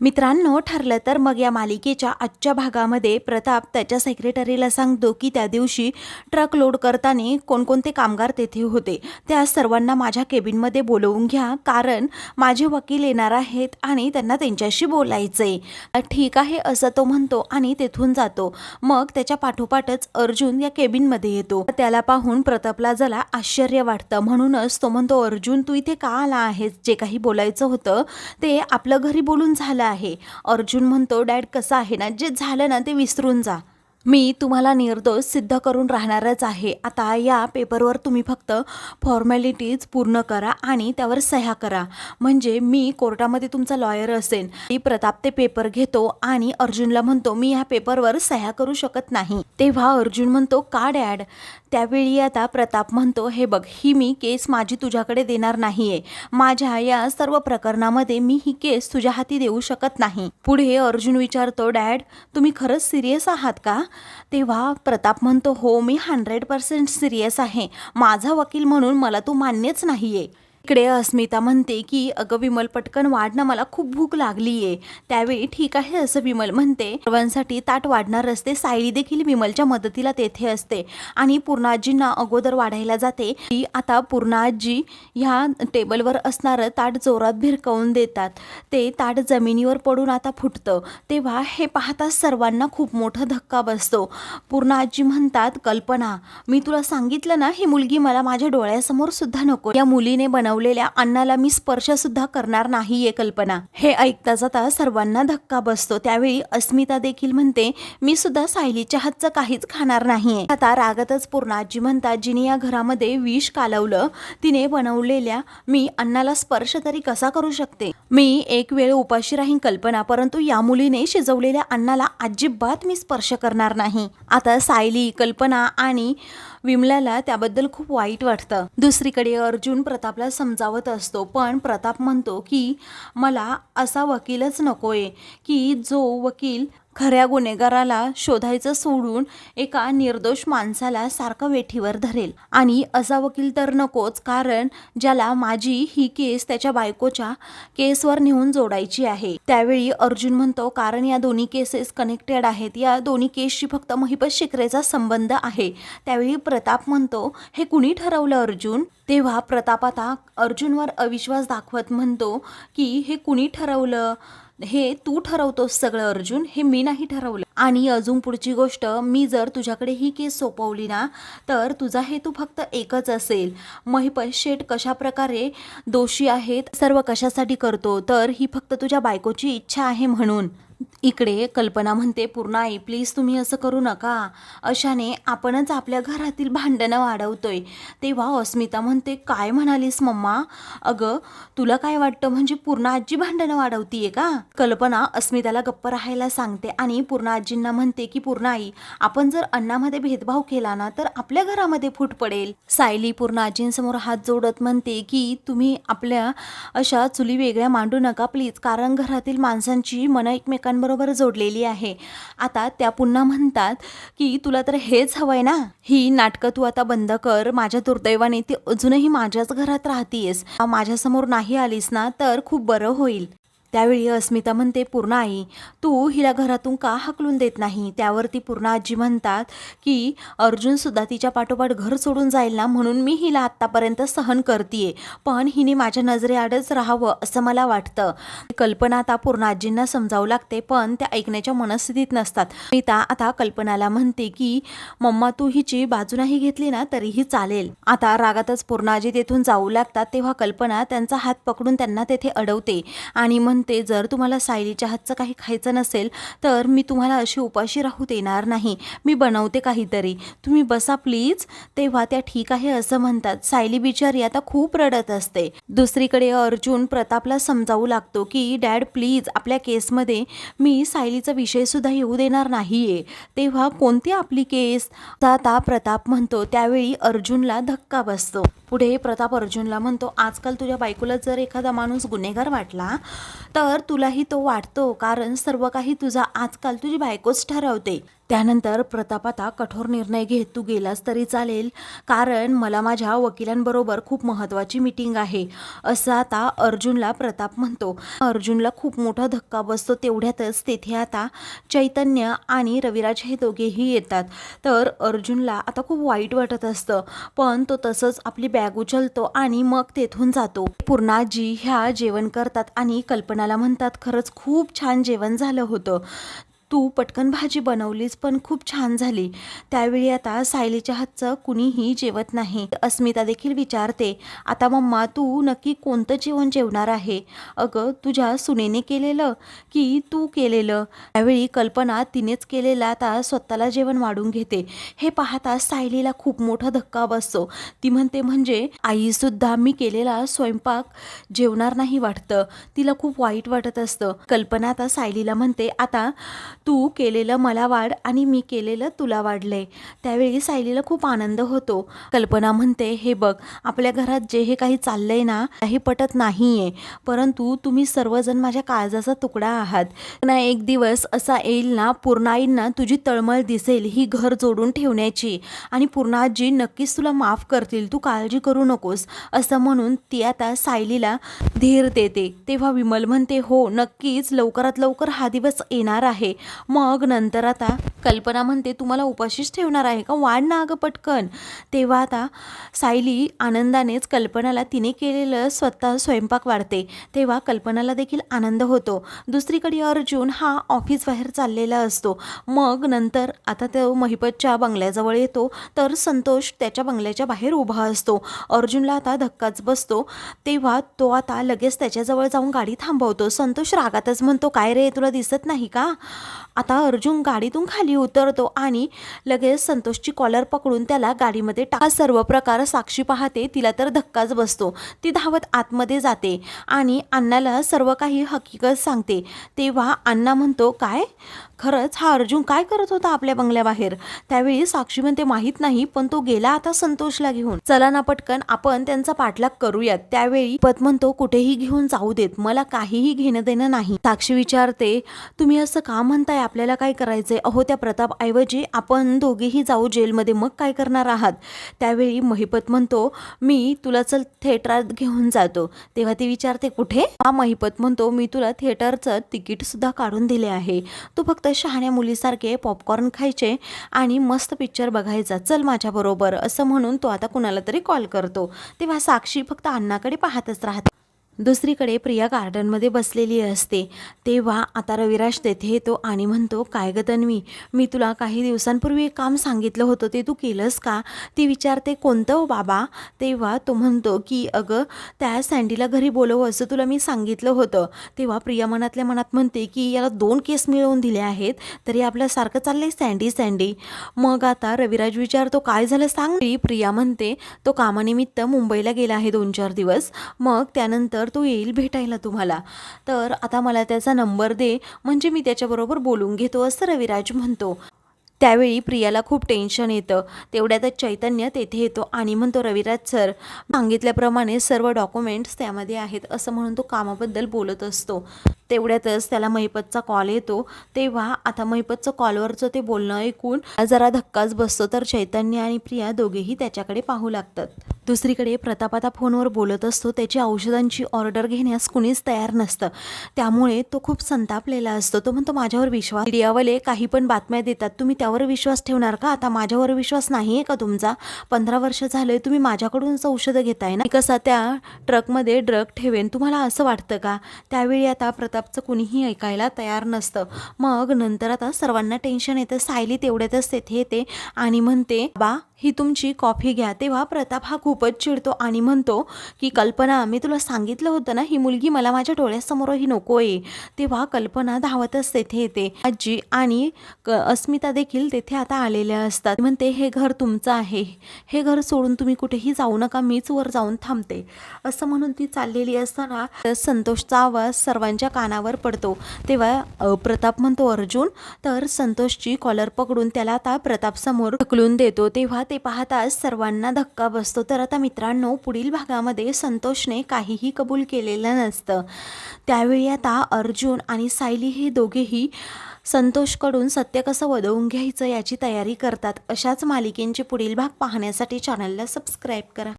मित्रांनो ठरलं तर मग या मालिकेच्या आजच्या भागामध्ये प्रताप त्याच्या सेक्रेटरीला सांगतो की त्या दिवशी ट्रक लोड करताना कोणकोणते कामगार तेथे होते. त्या सर्वांना माझ्या केबिनमध्ये बोलवून घ्या कारण माझे वकील येणार आहेत आणि त्यांना त्यांच्याशी बोलायचं आहे ठीक आहे असं तो म्हणतो आणि तेथून जातो. मग त्याच्या पाठोपाठच अर्जुन या केबिनमध्ये येतो. त्याला पाहून प्रतापला जरा आश्चर्य वाटतं. म्हणूनच तो म्हणतो अर्जुन तू इथे का आला आहेस? जे काही बोलायचं होतं ते आपलं घरी बोलून झालं आहे. अर्जुन म्हणतो डॅड कसं आहे ना? जे झालं ना ते विसरून जा. मी तुम्हाला निर्दोष सिद्ध करून राहणारच आहे. आता या पेपरवर तुम्ही फक्त फॉर्मॅलिटीज पूर्ण करा आणि त्यावर सह्या करा. म्हणजे मी कोर्टामध्ये तुमचा लॉयर असेन. मी प्रताप ते पेपर घेतो आणि अर्जुनला म्हणतो मी ह्या पेपरवर सह्या करू शकत नाही. तेव्हा अर्जुन म्हणतो का डॅड त्यावेळी आता प्रताप म्हणतो हे बघ ही मी केस माझी तुझ्याकडे देणार नाही आहे माझ्या या सर्व प्रकरणामध्ये मी ही केस तुझ्या हाती देऊ शकत नाही. पुढे अर्जुन विचारतो डॅड तुम्ही खरंच सिरियस आहात का? तेव्हा प्रताप म्हणतो हो मी हंड्रेड पर्सेंट सिरियस आहे. माझा वकील म्हणून मला तू मान्यच नाही आहे इकडे अस्मिता म्हणते की अगं विमल पटकन वाढणं मला खूप भूक लागली आहे त्यावेळी ठीक आहे असं विमल म्हणते. सर्वांसाठी ताट वाढणार असते. सायली देखील विमलच्या मदतीला तेथे असते. आणि पूर्णाजींना अगोदर वाढायला जाते. ती आता पूर्णाजी ह्या टेबलवर असणारं ताट जोरात भिरकवून देतात. ते ताट जमिनीवर पडून आता फुटतं. तेव्हा हे पाहताच सर्वांना खूप मोठा धक्का बसतो. पूर्णाजी म्हणतात कल्पना मी तुला सांगितलं ना ही मुलगी मला माझ्या डोळ्यासमोर सुद्धा नको. या मुलीने बनव बनवलेल्या अन्नाला मी स्पर्श सुद्धा करणार नाहीये कल्पना. हे ऐकता जाता सर्वांना धक्का बसतो. त्यावेळी अस्मिता देखील म्हणते मी सुद्धा सायलीच्या हातचं काहीच खाणार नाहीये. आता रागातच पूर्ण आजी म्हणतात जिने या घरामध्ये विष कालवलं तिने बनवलेल्या मी अन्नाला स्पर्श तरी कसा करू शकते? मी एक वेळ उपाशी राहीन कल्पना परंतु या मुलीने शिजवलेल्या अन्नाला अजिबात मी स्पर्श करणार नाही. आता सायली कल्पना आणि विमलाला त्याबद्दल खूप वाईट वाटतं. दुसरीकडे अर्जुन प्रतापला समजावत असतो पण प्रताप म्हणतो की मला असा वकीलच नकोय की जो वकील खऱ्या गुन्हेगाराला शोधायचं सोडून एका निर्दोष माणसाला सारखं वेठीवर धरेल. आणि असा वकील तर नकोच कारण ज्याला माझी ही केस त्याच्या बायकोच्या केसवर नेऊन जोडायची आहे. त्यावेळी अर्जुन म्हणतो कारण या दोन्ही केसेस कनेक्टेड आहेत. या दोन्ही केसशी फक्त महिपत शिकरेचा संबंध आहे. त्यावेळी प्रताप म्हणतो हे कुणी ठरवलं अर्जुन? तेव्हा प्रताप आता अर्जुनवर अविश्वास दाखवत म्हणतो की हे कुणी ठरवलं? हे तू ठरवतोस सगळं अर्जुन. हे मी नाही ठरवलं. आणि अजून पुढची गोष्ट मी जर तुझ्याकडे ही केस सोपवली ना तर तुझा हेतू फक्त एकच असेल. महिपत शेठ कशा प्रकारे दोषी आहेत सर्व कशासाठी करतो तर ही फक्त तुझ्या बायकोची इच्छा आहे म्हणून. इकडे कल्पना म्हणते पूर्ण आई प्लीज तुम्ही असं करू नका. अशाने आपणच आपल्या घरातील भांडणं वाढवतोय. तेव्हा अस्मिता म्हणते काय म्हणालीस मम्मा? अगं तुला काय वाटतं म्हणजे पूर्ण आजी भांडणं वाढवतीये का? कल्पना अस्मिताला गप्प राहायला सांगते आणि पूर्ण आजींना म्हणते की पूर्ण आई आपण जर अन्नामध्ये भेदभाव केला ना तर आपल्या घरामध्ये फूट पडेल. सायली पूर्ण आजींसमोर हात जोडत म्हणते की तुम्ही आपल्या अशा चुली वेगळ्या मांडू नका प्लीज कारण घरातील माणसांची मनं बरोबर जोडलेली आहे. आता त्या पुन्हा म्हणतात की तुला तर हेच हवंय ना? ही नाटकं तू आता बंद कर. माझ्या दुर्दैवाने ती अजूनही माझ्याच घरात राहतीयस. माझ्यासमोर नाही आलीस ना तर खूप बरं होईल. त्यावेळी अस्मिता म्हणते पूर्ण आई तू हिला घरातून का हाकलून देत नाही? त्यावरती पूर्ण आजी म्हणतात की अर्जुन सुद्धा तिच्या पाठोपाठ घर सोडून जाईल ना म्हणून मी हिला आत्तापर्यंत सहन करते पण हिने माझ्या नजरेआडच राहावं असं मला वाटतं. कल्पना आता पूर्ण आजींना समजावं लागते पण त्या ऐकण्याच्या मनस्थितीत नसतात. स्मिता आता कल्पनाला म्हणते की मम्मा तू हिची बाजू नाही घेतली ना तरीही चालेल. आता रागातच पूर्ण आजी तेथून जाऊ लागतात तेव्हा कल्पना त्यांचा हात पकडून त्यांना तेथे अडवते आणि म्हणते जर तुम्हाला सायलीच्या हातचं काही खायचं नसेल तर मी तुम्हाला अशी उपाशी राहू देणार नाही. मी बनवते काहीतरी. तुम्ही बसा प्लीज. तेव्हा त्या ठीक आहे असं म्हणतात. सायली बिचारी आता खूप रडत असते. दुसरीकडे अर्जुन प्रतापला समजावू लागतो की डॅड प्लीज आपल्या केसमध्ये मी सायलीचा विषयसुद्धा येऊ देणार नाहीये. तेव्हा कोणती आपली केस? आता प्रताप म्हणतो त्यावेळी अर्जुनला धक्का बसतो. पुढे प्रताप अर्जुनला म्हणतो आजकाल तुझ्या बायकोला जर एखादा माणूस गुन्हेगार वाटला तर तुलाही तो वाटतो कारण सर्व काही तुझा आजकाल तुझी बायकोच ठरवते. त्यानंतर प्रताप आता कठोर निर्णय घेत तू गेलास तरी चालेल. कारण मला माझ्या वकिलांबरोबर खूप महत्त्वाची मीटिंग आहे असं आता अर्जुनला प्रताप म्हणतो. अर्जुनला खूप मोठा धक्का बसतो तेवढ्यातच तेथे आता चैतन्य आणि रविराज हे दोघेही येतात. तर अर्जुनला आता खूप वाईट वाटत असतं पण तो तसंच आपली बॅग उचलतो आणि मग तेथून जातो. पूर्णाजी ह्या जेवण करतात आणि कल्पनाला म्हणतात खरंच खूप छान जेवण झालं होतं. तू पटकन भाजी बनवलीस पण खूप छान झाली. त्यावेळी आता सायलीच्या हातचं कुणीही जेवत नाही. अस्मिता देखील विचारते आता मम्मा तू नक्की कोणतं जेवण जेवणार आहे? अगं तुझ्या सुनेने केलेलं की तू केलेलं? त्यावेळी कल्पना तिनेच केलेलं आता स्वतःला जेवण वाढून घेते. हे पाहता सायलीला खूप मोठा धक्का बसतो. ती म्हणते म्हणजे आईसुद्धा मी केलेला स्वयंपाक जेवणार नाही वाटतं. तिला खूप वाईट वाटत असतं. कल्पना आता सायलीला म्हणते आता तू केलेलं मला वाढ आणि मी केलेलं तुला वाढलंय. त्यावेळी सायलीला खूप आनंद होतो. कल्पना म्हणते हे बघ आपल्या घरात जे हे काही चाललंय ना काही पटत नाहीये. परंतु तुम्ही सर्वजण माझ्या काळजाचा तुकडा आहात. ना एक दिवस असा येईल ना पूर्णाईंना तुझी तळमळ दिसेल ही घर जोडून ठेवण्याची. आणि पूर्णाजी नक्कीच तुला माफ करतील. तू काळजी करू नकोस. असं म्हणून ती आता सायलीला धीर देते. तेव्हा विमल म्हणते हो नक्कीच लवकरात लवकर हा दिवस येणार आहे. मग नंतर आता कल्पना म्हणते तुम्हाला उपाशीच ठेवणार आहे का? वाढ ना अगं पटकन. तेव्हा आता सायली आनंदानेच कल्पनाला तिने केलेलं स्वतः स्वयंपाक वाढते. तेव्हा कल्पनाला देखील आनंद होतो. दुसरीकडे अर्जुन हा ऑफिस बाहेर चाललेला असतो. मग नंतर आता तो महिपतच्या बंगल्याजवळ येतो तर संतोष त्याच्या बंगल्याच्या बाहेर उभा असतो. अर्जुनला आता धक्काच बसतो. तेव्हा तो आता लगेच त्याच्याजवळ जाऊन गाडी थांबवतो. संतोष रागातच म्हणतो काय रे तुला दिसत नाही का? आता अर्जुन गाडीतून खाली उतरतो आणि लगेच संतोषची कॉलर पकडून त्याला गाडीमध्ये टाका सर्व प्रकार साक्षी पाहते तिला तर धक्काच बसतो. ती धावत आतमध्ये जाते आणि अण्णाला सर्व काही हकीकत सांगते. तेव्हा अण्णा म्हणतो काय? खरंच हा अर्जुन काय करत होता आपल्या बंगल्याबाहेर? त्यावेळी साक्षी म्हणते माहीत नाही पण तो गेला आता संतोषला घेऊन. चला ना पटकन आपण त्यांचा पाठलाग करूयात. त्यावेळी पत म्हणतो कुठेही घेऊन जाऊ देत मला काहीही घेणं देणं नाही. साक्षी विचारते तुम्ही असं का म्हणताय? आपल्याला काय करायचंय? अहो त्या प्रताप ऐवजी आपण दोघेही जाऊ जेलमध्ये मग काय करणार आहात? त्यावेळी महिपत म्हणतो मी तुला चल थिएटरात घेऊन जातो. तेव्हा ती विचारते कुठे? हा महिपत म्हणतो मी तुला थिएटरचं तिकीट सुद्धा काढून दिले आहे. तू फक्त शहाण्या मुलीसारखे पॉपकॉर्न खायचे आणि मस्त पिक्चर बघायचा. चल माझ्याबरोबर असं म्हणून तो आता कुणाला तरी कॉल करतो. तेव्हा साक्षी फक्त अण्णाकडे पाहतच राहते. दुसरीकडे प्रिया गार्डनमध्ये बसलेली असते. तेव्हा आता रविराज तेथे येतो आणि म्हणतो काय ग तन्वी मी तुला काही दिवसांपूर्वी एक काम सांगितलं होतं ते तू केलंस का? ती विचारते कोणतं हो बाबा? तेव्हा तो म्हणतो की अगं त्या सँडीला घरी बोलव असं तुला मी सांगितलं होतं. तेव्हा प्रिया मनातल्या मनात म्हणते की याला दोन केस मिळवून दिले आहेत तरी आपल्यासारखं चाललंय सँडी सँडी. मग आता रविराज विचारतो काय झालं सांग? प्रिया म्हणते तो कामानिमित्त मुंबईला गेला आहे दोन चार दिवस. मग त्यानंतर तर तो येईल भेटायला तुम्हाला. तर आता मला त्याचा नंबर दे. म्हणजे मी त्याच्याबरोबर बोलून घेतो असं रविराज म्हणतो. त्यावेळी प्रियाला खूप टेन्शन येतं. तेवढ्यातच चैतन्य तेथे येतो आणि म्हणतो रविराज सर सांगितल्याप्रमाणे सर्व डॉक्युमेंट्स त्यामध्ये आहेत. असं म्हणून तो कामाबद्दल बोलत असतो. तेवढ्यातच त्याला महिपतचा कॉल येतो. तेव्हा आता महिपतचं कॉलवरचं ते बोलणं ऐकून जरा धक्काच बसतो. तर चैतन्य आणि प्रिया दोघेही त्याच्याकडे पाहू लागतात. दुसरीकडे प्रताप आता फोनवर बोलत असतो. त्याची औषधांची ऑर्डर घेण्यास कुणीच तयार नसतं. त्यामुळे तो खूप संतापलेला असतो. तो म्हणतो माझ्यावर विश्वास मीडियावाले काही पण बातम्या देतात. तुम्ही त्यावर विश्वास ठेवणार का? आता माझ्यावर विश्वास नाही आहे का तुमचा? पंधरा वर्ष झाले तुम्ही माझ्याकडूनच औषधं घेताय ना? कसा त्या ट्रकमध्ये ड्रग ठेवेन तुम्हाला असं वाटतं का? त्यावेळी आता प्रतापचं कुणीही ऐकायला तयार नसतं. मग नंतर आता सर्वांना टेन्शन येतं सायली तेवढ्यातच तेथे येते आणि म्हणते बा ही तुमची कॉफी घ्या. तेव्हा प्रताप हा खूपच चिडतो आणि म्हणतो की कल्पना मी तुला सांगितलं होतं ना ही मुलगी मला माझ्या डोळ्यासमोरही नको आहे तेव्हा कल्पना धावतच तेथे येते. आजी आणि क अस्मिता देखील तेथे आता आलेल्या असतात. म्हणते हे घर तुमचं आहे. हे घर सोडून तुम्ही कुठेही जाऊ नका. मीच वर जाऊन थांबते. असं म्हणून ती चाललेली असताना संतोषचा आवाज सर्वांच्या कानावर पडतो. तेव्हा प्रताप म्हणतो अर्जुन तर संतोषची कॉलर पकडून त्याला आता प्रताप समोर ढकलून देतो. तेव्हा ते पाहताच सर्वांना धक्का बसतो. तर आता मित्रांनो पुढील भागामध्ये संतोषने काहीही कबूल केलेलं नसतं. त्यावेळी आता अर्जुन आणि सायली हे दोघेही संतोषकडून सत्य कसं वदवून घ्यायचं याची तयारी करतात. अशाच मालिकेंचे पुढील भाग पाहण्यासाठी चॅनलला सबस्क्राईब करा.